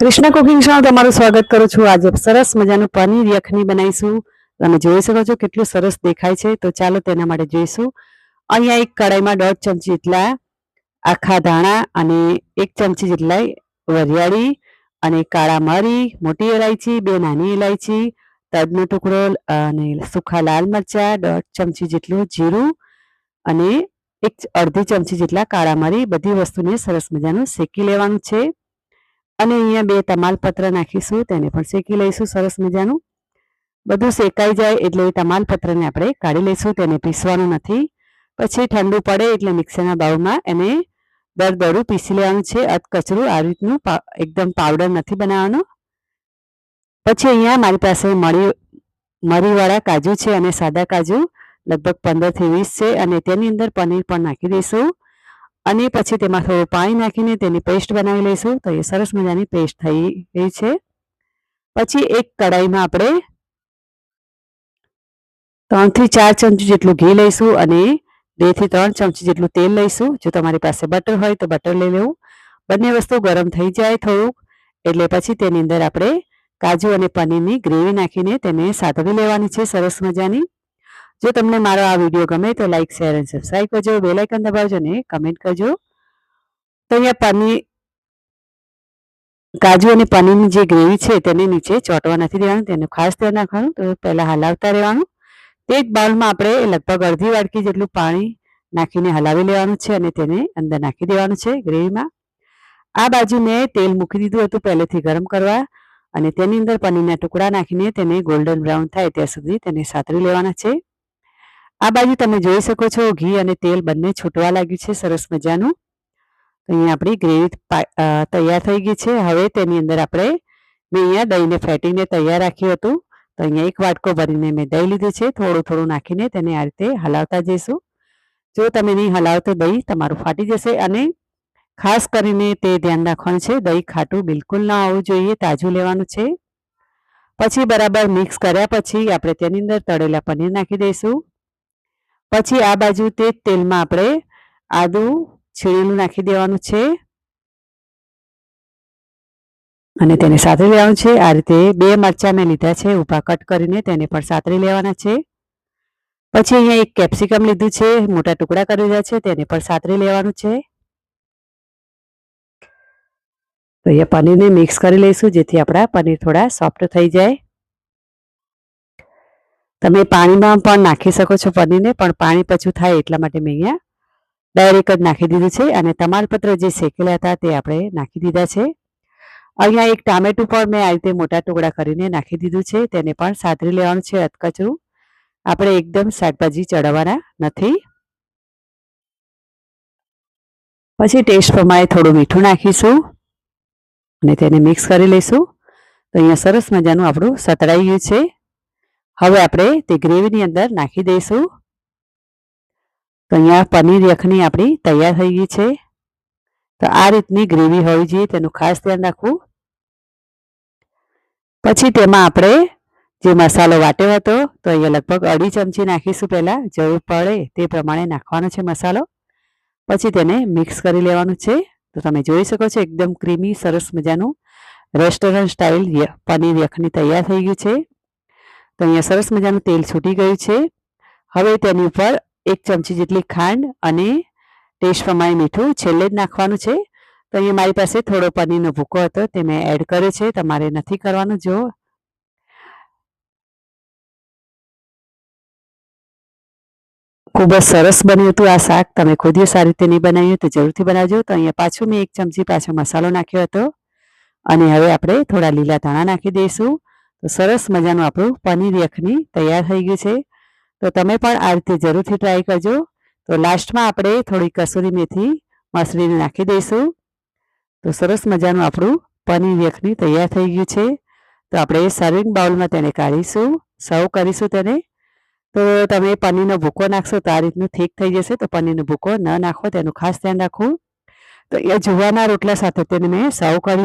Krishna cooking શોમાં તમારું સ્વાગત કરું છું. આજે સરસ મજાનું પનીર યખની બનાવીશું. તમે જોઈ શકો છો કેટલું સરસ દેખાય છે. તો ચાલો તેના માટે જોઈશું. અહીંયા એક કડાઈમાં દોઢ ચમચી જેટલા આખા ધાણા અને એક ચમચી જેટલા વરિયાળી અને કાળા મરી, મોટી ઇલાયચી બે નાની ઇલાયચી તજનો ટુકડો અને સૂખા લાલ મરચાં, દોઢ ચમચી જેટલું જીરું અને એક અડધી ચમચી જેટલા કાળા મરી. બધી વસ્તુને સરસ મજાનું શેકી લેવાનું છે. અને અહીંયા બે તમાલપત્ર નાખીશું, તેને પણ શેકી લઈશું, સરસ મજાનું. બધું શેકાઈ જાય એટલે એ તમાલપત્રને આપણે કાઢી લઈશું, તેને પીસવાનું નથી. પછી ઠંડુ પડે એટલે મિક્સરના બાઉલમાં એને દરદરું પીસી લેવાનું છે. અધકચરું આ રીતનું એકદમ પાવડર નથી બનાવવાનો. પછી અહીંયા મારી પાસે મળી, મરીવાળા કાજુ છે અને સાદા કાજુ, લગભગ પંદરથી વીસ છે અને તેની અંદર પનીર પણ નાખી દઈશું. અને પછી તેમાં થોડું પાણી નાખીને તેની પેસ્ટ બનાવી લઈશું. તો એ સરસ મજાની પેસ્ટ થઈ ગઈ છે. પછી એક કડાઈમાં આપણે ત્રણથી ચાર ચમચી જેટલું ઘી લઈશું અને બેથી ત્રણ ચમચી જેટલું તેલ લઈશું. જો તમારી પાસે બટર હોય તો બટર લઈ લેવું. બંને વસ્તુ ગરમ થઈ જાય થોડુંક. એટલે પછી તેની અંદર આપણે કાજુ અને પનીરની ગ્રેવી નાખીને તેને સાતળી લેવાની છે. સરસ મજાની. જો તમને મારો આ વીડિયો ગમે તો લાઈક શેર અને સબસ્ક્રાઈબ કરજો. બેલ આઇકન દબાવજો ને કમેન્ટ કરજો. તો અહીંયા પનીર, કાજુ અને પનીરની જે ગ્રેવી છે તેને નીચે ચોંટવા નથી દેવાનું. તેનું ખાસ ધ્યાન રાખવાનું. તો પહેલાં હલાવતા રહેવાનું. તે જ બાઉલમાં આપણે લગભગ અડધી વાડકી જેટલું પાણી નાખીને હલાવી લેવાનું છે અને તેને અંદર નાખી દેવાનું છે ગ્રેવીમાં. આ બાજુ મેં તેલ મૂકી દીધું હતું પહેલેથી ગરમ કરવા અને તેની અંદર પનીરના ટુકડા નાખીને તેને ગોલ્ડન બ્રાઉન થાય ત્યાં સુધી તેને સાતરી લેવાના છે. આ બાજુ તમે જોઈ શકો છો ઘી અને તેલ બંને છૂટવા લાગ્યું છે, સરસ મજાનું. અહીંયા આપણી ગ્રેવી તૈયાર થઈ ગઈ છે. હવે તેની અંદર આપણે મેં અહીંયા દહીંને ફેટીને તૈયાર રાખ્યું હતું. તો અહીંયા એક વાટકો ભરીને મેં દહીં લીધું છે. થોડું થોડું નાખીને તેને આ રીતે હલાવતા જઈશું. જો તમે નહીં હલાવો તો દહીં, તમારું ફાટી જશે અને ખાસ કરીને તે ધ્યાન રાખવાનું છે, દહીં ખાટું બિલકુલ ના આવવું જોઈએ, તાજું લેવાનું છે. પછી બરાબર મિક્સ કર્યા પછી આપણે તેની અંદર તળેલા પનીર નાખી દઈશું. પછી આ બાજુ તે તેલમાં આપણે આદું છીણેલું નાખી દેવાનું છે. અને તેને સાતરી લેવાનું છે. આ રીતે બે મરચાં મેં લીધા છે. ઊભા કટ કરીને તેને પણ સાતરી લેવાના છે. પછી અહીંયા એક કેપ્સિકમ લીધું છે. મોટા ટુકડા કરી દીધા છે. તેને પણ સાતરી લેવાનું છે. તો અહીંયા પનીરને મિક્સ કરી લઈશું જેથી આપણા પનીર થોડા સોફ્ટ થઈ જાય. તમે પાણીમાં પણ નાખી શકો છો પનીરને, પણ પાણી પછું થાય એટલા માટે મેં અહીંયા ડાયરેક્ટ જ નાખી દીધું છે અને તમાલપત્ર જે શેકેલા હતા તે આપણે નાખી દીધા છે. અહીંયા એક ટામેટું પણ મેં આ રીતે મોટા ટુકડા કરીને નાખી દીધું છે, તેને પણ સાતરી લેવાનું છે અતકચરું આપણે એકદમ શાકભાજી ચડાવવાના નથી. પછી ટેસ્ટ પ્રમાણે થોડું મીઠું નાખીશું અને તેને મિક્સ કરી લઈશું. તો અહીંયા સરસ મજાનું આપણું સતળાઈ ગયું છે. હવે આપણે તે ગ્રેવીની અંદર નાખી દઈશું. તો અહીંયા પનીર યખની આપણી તૈયાર થઈ ગઈ છે. તો આ રીતની ગ્રેવી હોવી જોઈએ, તેનું ખાસ ધ્યાન રાખવું. પછી તેમાં આપણે જે મસાલો વાટ્યો હતો, તો અહીંયા લગભગ અઢી ચમચી નાખીશું પહેલાં. જરૂર પડે તે પ્રમાણે નાખવાનો છે મસાલો. પછી તેને મિક્સ કરી લેવાનું છે. તો તમે જોઈ શકો છો, એકદમ ક્રીમી, સરસ મજાનું રેસ્ટોરન્ટ સ્ટાઇલ પનીર યખની તૈયાર થઈ ગયું છે. તો અહીંયા સરસ મજાનું તેલ છૂટી ગયું છે. હવે તેની ઉપર એક ચમચી જેટલી ખાંડ અને ટેસ્ટ પ્રમાણે મીઠું છેલ્લે જ નાખવાનું છે. તો અહીંયા મારી પાસે થોડો પનીરનો ભૂકો હતો, તે મેં એડ કર્યો છે. તમારે નથી કરવાનું, જો. ખૂબ જ સરસ બન્યું હતું આ શાક. તમે ખુદ સારી રીતે નહીં બનાવ્યું તો જરૂરથી બનાવજો. તો અહીંયા પાછું મેં એક ચમચી પાછો મસાલો નાખ્યો હતો. અને હવે આપણે થોડા લીલા ધાણા નાખી દઈશું. તો સરસ મજાનું આપણું પનીર યખની તૈયાર થઈ ગયું છે. તો તમે પણ આ રીતે જરૂરથી ટ્રાય કરજો. તો લાસ્ટમાં આપણે થોડી કસૂરી મેથી મસળીને નાખી દઈશું. તો સરસ મજાનું આપણું પનીર યખની તૈયાર થઈ ગયું છે. તો આપણે સર્વિંગ બાઉલમાં તેને કાઢીશું. સર્વ કરીશું તેને. તો તમે પનીરનો ભૂકો નાખશો તો આ રીતનું ઠીક થઈ જશે. તો પનીરનો ભૂકો ન નાખો, તેનું ખાસ ધ્યાન રાખવું તો એ જુવાના રોટલા સાથે તેને મેં સર્વ કરી